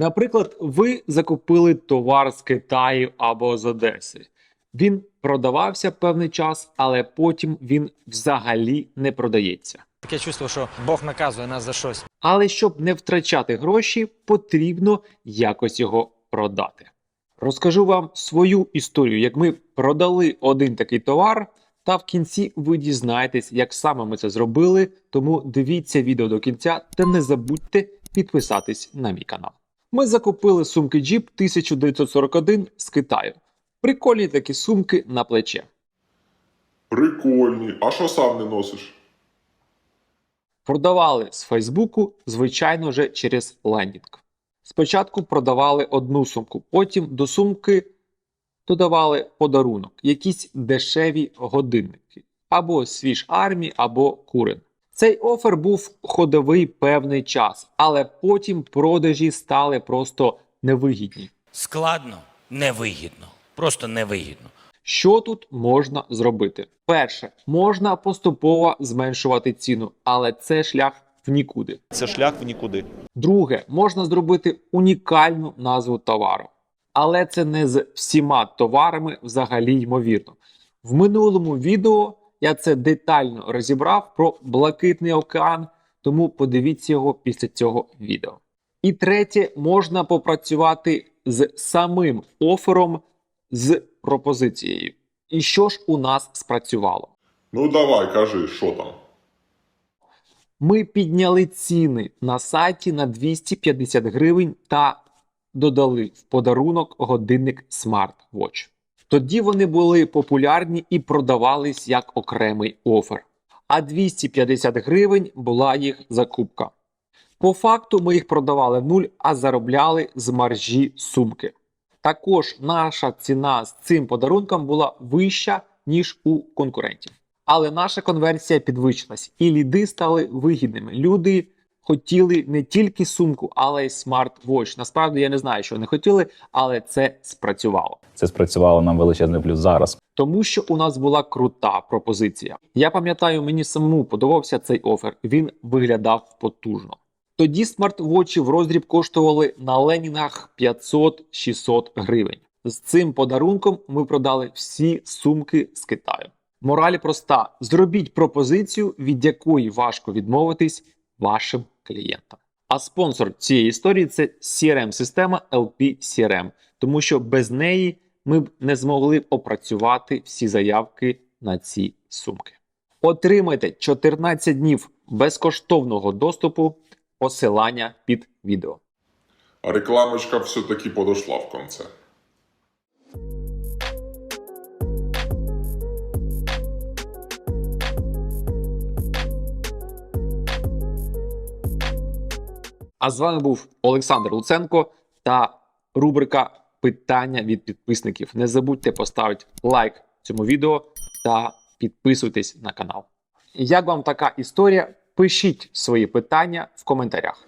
Наприклад, ви закупили товар з Китаю або з Одеси. Він продавався певний час, але потім він взагалі не продається. Таке чувство, що Бог наказує нас за щось. Але щоб не втрачати гроші, потрібно якось його продати. Розкажу вам свою історію, як ми продали один такий товар, та в кінці ви дізнаєтесь, як саме ми це зробили. Тому дивіться відео до кінця та не забудьте підписатись на мій канал. Ми закупили сумки Jeep 1941 з Китаю. Прикольні такі сумки на плече. Прикольні. А що сам не носиш? Продавали з Фейсбуку, звичайно вже через лендінг. Спочатку продавали одну сумку, потім до сумки додавали подарунок, якісь дешеві годинники, або свіж армії, або курин. Цей офер був ходовий певний час, але потім продажі стали просто невигідні. Складно, невигідно. Просто невигідно. Що тут можна зробити? Перше, можна поступово зменшувати ціну, але це шлях в нікуди. Це шлях в нікуди. Друге, можна зробити унікальну назву товару. Але це не з всіма товарами взагалі ймовірно. В минулому відео я це детально розібрав про блакитний океан, тому подивіться його після цього відео. І третє, можна попрацювати з самим офером з пропозицією. І що ж у нас спрацювало? Ну давай, кажи, що там. Ми підняли ціни на сайті на 250 гривень та додали в подарунок годинник SmartWatch. Тоді вони були популярні і продавались як окремий офер. А 250 гривень була їх закупка. По факту ми їх продавали в нуль, а заробляли з маржі сумки. Також наша ціна з цим подарунком була вища, ніж у конкурентів. Але наша конверсія підвищилась, і ліди стали вигідними. Люди хотіли не тільки сумку, але й смарт-вотч. Насправді я не знаю, що вони хотіли, але це спрацювало. Це спрацювало нам величезний плюс зараз. Тому що у нас була крута пропозиція. Я пам'ятаю, мені самому подобався цей офер. Він виглядав потужно. Тоді смарт-вотчі в роздріб коштували на ленінгах 500-600 гривень. З цим подарунком ми продали всі сумки з Китаю. Мораль проста: зробіть пропозицію, від якої важко відмовитись вашим клієнтам. А спонсор цієї історії це CRM-система LP CRM, тому що без неї ми б не змогли опрацювати всі заявки на ці сумки. Отримайте 14 днів безкоштовного доступу, посилання під відео. А рекламочка все-таки подошла в конце. А з вами був Олександр Луценко та рубрика Питання від підписників. Не забудьте поставити лайк цьому відео та підписуйтесь на канал. Як вам така історія? Пишіть свої питання в коментарях.